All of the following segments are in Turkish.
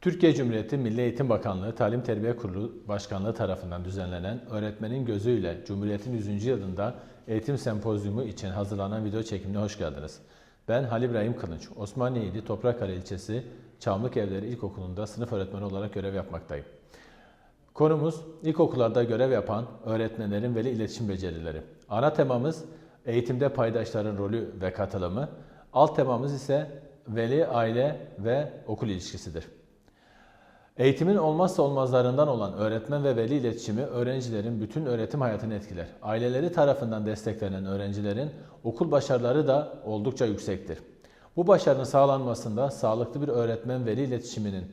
Türkiye Cumhuriyeti Milli Eğitim Bakanlığı Talim Terbiye Kurulu Başkanlığı tarafından düzenlenen Öğretmenin Gözüyle Cumhuriyet'in 100. yılında eğitim sempozyumu için hazırlanan video çekimine hoş geldiniz. Ben Halil İbrahim Kılınç, Osmaniye ili Toprakkale ilçesi Çamlık Evleri İlkokulu'nda sınıf öğretmeni olarak görev yapmaktayım. Konumuz ilkokullarda görev yapan öğretmenlerin veli iletişim becerileri. Ana temamız eğitimde paydaşların rolü ve katılımı. Alt temamız ise veli, aile ve okul ilişkisidir. Eğitimin olmazsa olmazlarından olan öğretmen ve veli iletişimi öğrencilerin bütün öğretim hayatını etkiler. Aileleri tarafından desteklenen öğrencilerin okul başarıları da oldukça yüksektir. Bu başarının sağlanmasında sağlıklı bir öğretmen veli iletişiminin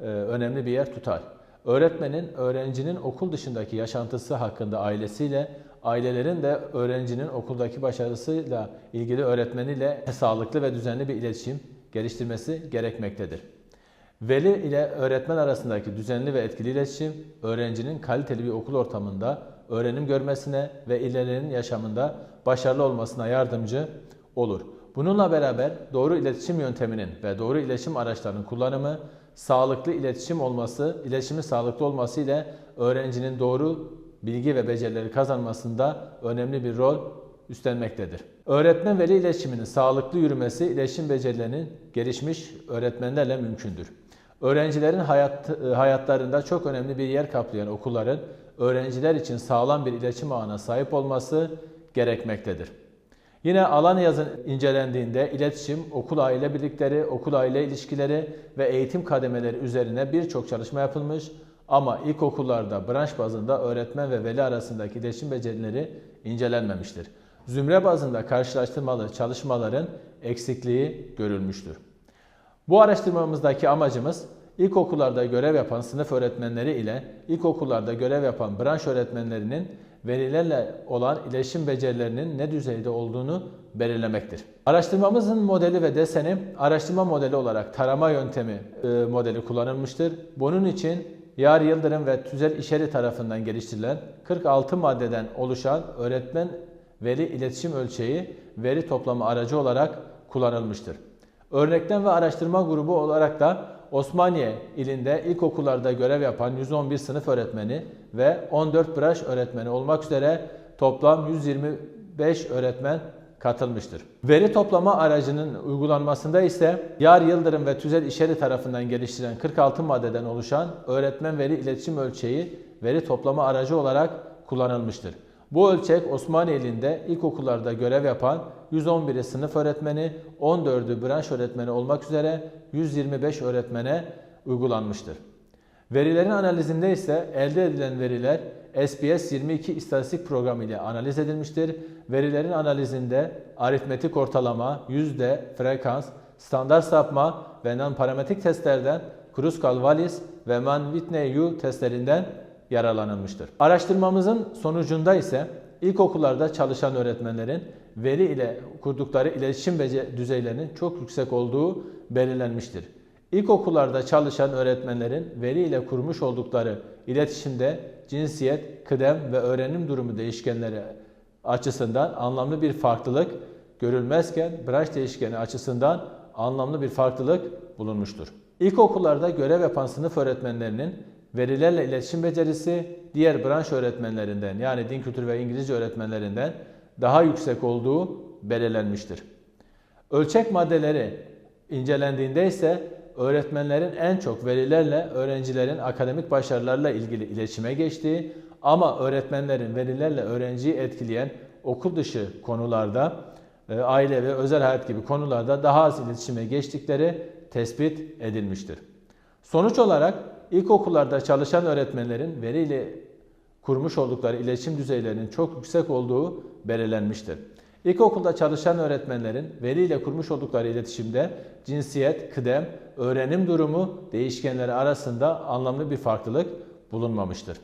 e, önemli bir yer tutar. Öğretmenin öğrencinin okul dışındaki yaşantısı hakkında ailesiyle, ailelerin de öğrencinin okuldaki başarısıyla ilgili öğretmeniyle sağlıklı ve düzenli bir iletişim geliştirmesi gerekmektedir. Veli ile öğretmen arasındaki düzenli ve etkili iletişim, öğrencinin kaliteli bir okul ortamında öğrenim görmesine ve ilerinin yaşamında başarılı olmasına yardımcı olur. Bununla beraber doğru iletişim yönteminin ve doğru iletişim araçlarının kullanımı, sağlıklı iletişim olması, iletişimin sağlıklı olması ile öğrencinin doğru bilgi ve becerileri kazanmasında önemli bir rol üstlenmektedir. Öğretmen veli iletişiminin sağlıklı yürümesi iletişim becerilerinin gelişmiş öğretmenlerle mümkündür. Öğrencilerin hayat, hayatlarında çok önemli bir yer kaplayan okulların öğrenciler için sağlam bir iletişim ağına sahip olması gerekmektedir. Yine alan yazın incelendiğinde iletişim, okul aile birlikleri, okul aile ilişkileri ve eğitim kademeleri üzerine birçok çalışma yapılmış ama ilkokullarda branş bazında öğretmen ve veli arasındaki iletişim becerileri incelenmemiştir. Zümre bazında karşılaştırmalı çalışmaların eksikliği görülmüştür. Bu araştırmamızdaki amacımız ilkokullarda görev yapan sınıf öğretmenleri ile ilkokullarda görev yapan branş öğretmenlerinin velilerle olan iletişim becerilerinin ne düzeyde olduğunu belirlemektir. Araştırmamızın modeli ve deseni araştırma modeli olarak tarama yöntemi e, modeli kullanılmıştır. Bunun için Yar Yıldırım ve Tüzel İşeri tarafından geliştirilen 46 maddeden oluşan öğretmen veri iletişim ölçeği veri toplama aracı olarak kullanılmıştır. Örneklem ve araştırma grubu olarak da Osmaniye ilinde ilkokullarda görev yapan 111 sınıf öğretmeni ve 14 branş öğretmeni olmak üzere toplam 125 öğretmen katılmıştır. Veri toplama aracının uygulanmasında ise Yar Yıldırım ve Tüzel İşeri tarafından geliştirilen 46 maddeden oluşan öğretmen veri iletişim ölçeği veri toplama aracı olarak kullanılmıştır. Bu ölçek Osmaniye ilinde ilkokullarda görev yapan 111'i sınıf öğretmeni, 14'ü branş öğretmeni olmak üzere 125 öğretmene uygulanmıştır. Verilerin analizinde ise elde edilen veriler SBS 22 istatistik programı ile analiz edilmiştir. Verilerin analizinde aritmetik ortalama, yüzde, frekans, standart sapma ve non-parametrik testlerden Kruskal-Wallis ve Mann-Whitney-U testlerinden yararlanılmıştır. Araştırmamızın sonucunda ise ilkokullarda çalışan öğretmenlerin veri ile kurdukları iletişim düzeylerinin çok yüksek olduğu belirlenmiştir. İlkokullarda çalışan öğretmenlerin veri ile kurmuş oldukları iletişimde cinsiyet, kıdem ve öğrenim durumu değişkenleri açısından anlamlı bir farklılık görülmezken branş değişkeni açısından anlamlı bir farklılık bulunmuştur. İlkokullarda görev yapan sınıf öğretmenlerinin verilerle iletişim becerisi diğer branş öğretmenlerinden yani din kültürü ve İngilizce öğretmenlerinden daha yüksek olduğu belirlenmiştir. Ölçek maddeleri incelendiğinde ise öğretmenlerin en çok verilerle öğrencilerin akademik başarılarla ilgili iletişime geçtiği ama öğretmenlerin verilerle öğrenciyi etkileyen okul dışı konularda, e, aile ve özel hayat gibi konularda daha az iletişime geçtikleri tespit edilmiştir. Sonuç olarak ilkokullarda çalışan öğretmenlerin veriyle kurmuş oldukları iletişim düzeylerinin çok yüksek olduğu belirlenmiştir. İlkokulda çalışan öğretmenlerin veriyle kurmuş oldukları iletişimde cinsiyet, kıdem, öğrenim durumu değişkenleri arasında anlamlı bir farklılık bulunmamıştır.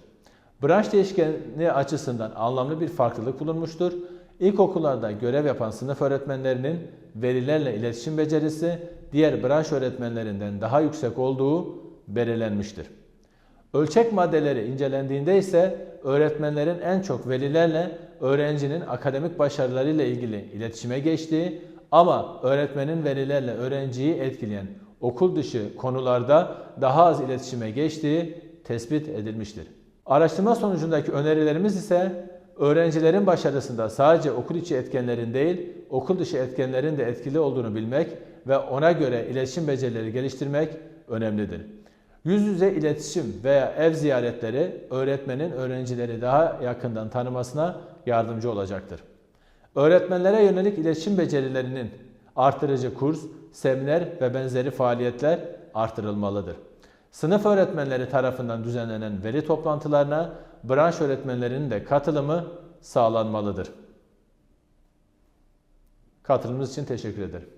Branş değişkeni açısından anlamlı bir farklılık bulunmuştur. İlkokullarda görev yapan sınıf öğretmenlerinin verilerle iletişim becerisi diğer branş öğretmenlerinden daha yüksek olduğu belirlenmiştir. Ölçek maddeleri incelendiğinde ise öğretmenlerin en çok velilerle öğrencinin akademik başarılarıyla ilgili iletişime geçtiği ama öğretmenin velilerle öğrenciyi etkileyen okul dışı konularda daha az iletişime geçtiği tespit edilmiştir. Araştırma sonucundaki önerilerimiz ise öğrencilerin başarısında sadece okul içi etkenlerin değil, okul dışı etkenlerin de etkili olduğunu bilmek ve ona göre iletişim becerileri geliştirmek önemlidir. Yüz yüze iletişim veya ev ziyaretleri öğretmenin öğrencileri daha yakından tanımasına yardımcı olacaktır. Öğretmenlere yönelik iletişim becerilerinin artırıcı kurs, seminer ve benzeri faaliyetler artırılmalıdır. Sınıf öğretmenleri tarafından düzenlenen veri toplantılarına branş öğretmenlerinin de katılımı sağlanmalıdır. Katılımınız için teşekkür ederim.